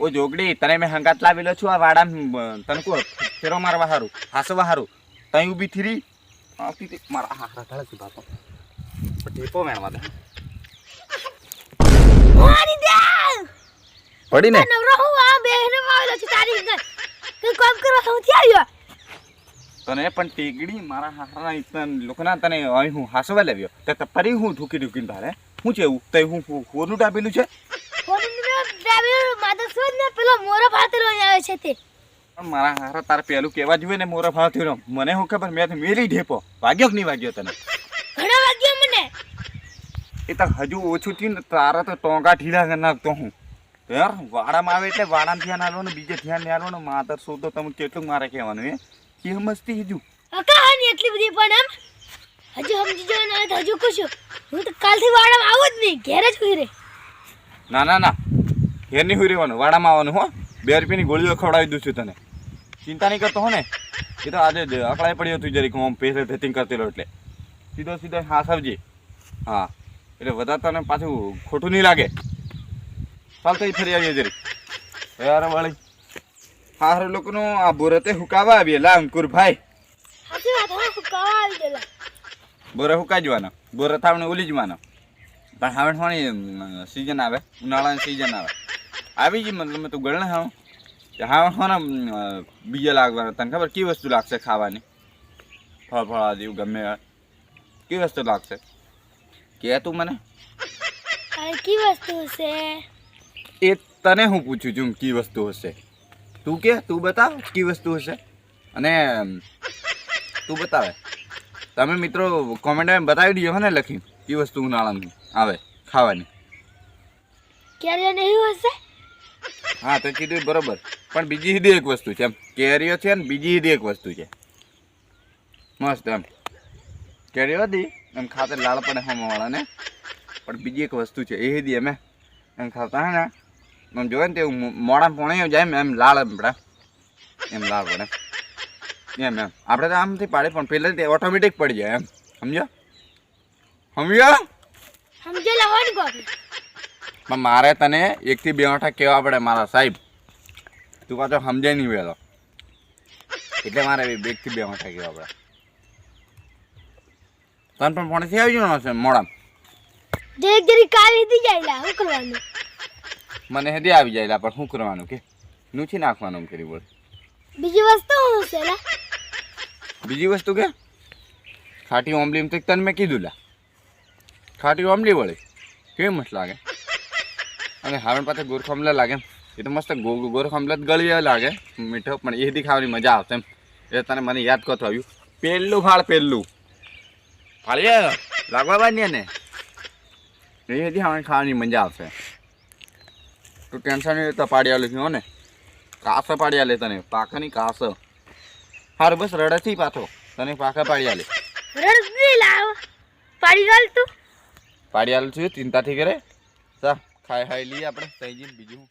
ઓ જોગડી તને મેં હંગાત લાવેલો છું આ વાડા તને કો ફેરો મારવા હારું હાસવા હારું તઈ ઊભી થીરી આવતી મારા હારા ઢાળે છે બાપા ટેપો મેણવા દે મારી દે પડી ને નવરો હું આ બેહને માવેલો છું તારી કઈ કામ કરવા સૌથી આવ્યો તને પણ ટેકડી મારા હારા ઇતના લોકોના તને અહીં હું હાસવા લાવ્યો તે ફરી હું ઢૂકી ઢૂકીને ભારે હું છે તઈ હું હું- હોનું ડાબેલું છે ફોનનો ડ્રાઈવર માધવ સોન ને પેલો મોરો ભાતેલો આવે છે તે. પણ મારા હારા તારે પેલું કેવા જોઈએ ને મોરો ભાવ થયો મને હું ખબર? મેં મેલી ઢેપો. વાગ્યો કે નહીં વાગ્યો તને? ઘણા વાગ્યો મને. એ તો હજુ ઓછું થયું ને તારા તો ટોંકા ઢીલા કરી નાખતો હું. યાર વાડામાં આવે એટલે વાડામાં ધ્યાન આલો ને બીજે ધ્યાન નહીં આલો ને માતર શોધો તમે કેટલું મારે કહેવાનું એ કે મસ્તી હજુ? કહાની એટલી બધી પણ એમ? હજુ સમજી જો ને તો હજુ કશું હું તો કાલથી વાડામાં આવું જ નહીં ઘેર જ હોઈ રે ના ના ના. ઘેર નહીં હોય રહેવાનું વાડામાં આવવાનું હો. બે રૂપિયાની ગોળીઓ ખવડાવી દઉં છું તને. ચિંતા નહીં કરતો હો ને. એ તો આજે અકળાઈ પડ્યો હતું જરીક હું પેસે ધેતિંગ કરતેલો એટલે. સીધો સીધો હા સમજી હા એટલે વધારે તને પાછું ખોટું નહીં લાગે. ચાલ તો ફરી આવીએ જરીક. યાર વાળી હાર લોકોનું આ બોરતે હુકાવા આવીએ. લા અંકુર ભાઈ. સાચી વાત હા કાવા આવી ગયેલા. બોરે હુકાઈ જવાના. બોરે થાવણે ઉલી જવાના પણ હવે સિઝન આવે ઉનાળાની સિઝન આવે. આવી ગઈ મતલબ મેં તું ગણ હા હા હોને બીજા લાગવાના તને ખબર કઈ વસ્તુ લાગશે ખાવાની? ફળ ફળ આદિ ગમે. કઈ વસ્તુ લાગશે? કે તું મને? કઈ વસ્તુ હશે? એ તને હું પૂછું છું કી વસ્તુ હશે? તું કે તું બતાવ કી વસ્તુ હશે? અને તું બતાવે. તમે મિત્રો કોમેન્ટમાં બતાવી દીધો ને લખી કઈ વસ્તુ ઉનાળામાં આવે ખાવાની. ક્યારે નહીં હશે? હા તો કીધું બરોબર. પણ બીજી સીધી એક વસ્તુ છે, એમ કેરીઓ છે ને બીજી સીધી એક વસ્તુ છે. મસ્ત એમ. કેરીઓ હતી, એમ ખાતે લાળ પડે હમવાળાને પણ બીજી એક વસ્તુ છે, એ સીધી અમે એમ ખાતા, હે ને. એમ જોવે ને તે મોડા પોણે જાય એમ લાળ એમ પડે. એમ લાળ પડે. એમ એમ. આપણે તો આમથી પાડે પણ પહેલાં તે ઓટોમેટિક પડી જાય એમ. સમજો ને કોક. પણ મારે તને એકથી બે આઠા કહેવા પડે મારા સાહેબ. તું પાછો સમજાય નહીં વહેલો. એટલે મારે બે- એકથી બે આઠા કહેવા પડે. તને પણ ભણેથી આવી જવાનું છે મોડા. જરીક જરીક કાવી દી જાયલા શું કરવાનું? મને હેદી આવી જાય પણ શું કરવાનું કે? નુચી નાખવાનું કરી બોલ. બીજી વસ્તુ શું છે લા. બીજી વસ્તુ કે? ખાટી ઓમલી એમ તો તને મેં કીધું લા. ખાટી ઓમલી વળી. કેવી મસ્ત લાગે? અને હાવણ પાસે ગોરખમલા લાગે. એ તો મસ્ત ગોરખમલા જ ગળી લાગે. મીઠો પણ એ ખાવાની મજા આવશે એમ. એ તને મને યાદ કરતો આવ્યું. પહેલું ફાળ પહેલું ફાળીએ? લાગવા બાદ ને? એ હજી ખાવાની ખાવાની મજા આવશે. તું ટેન્શન નહીં તો પાડી આવેલું છું ને. કાસ પાડી આલે તને. પાકની કાસો. હાર બસ રડેથી પાછો. તને પાકા પાડી આલે. રડ લાવ. પાડી ગાલ તું. પાડી આલું છું ચિંતાથી કરે. ચા ખાઈ ખાઈ લઈએ આપણે. તઈ જઈને બીજું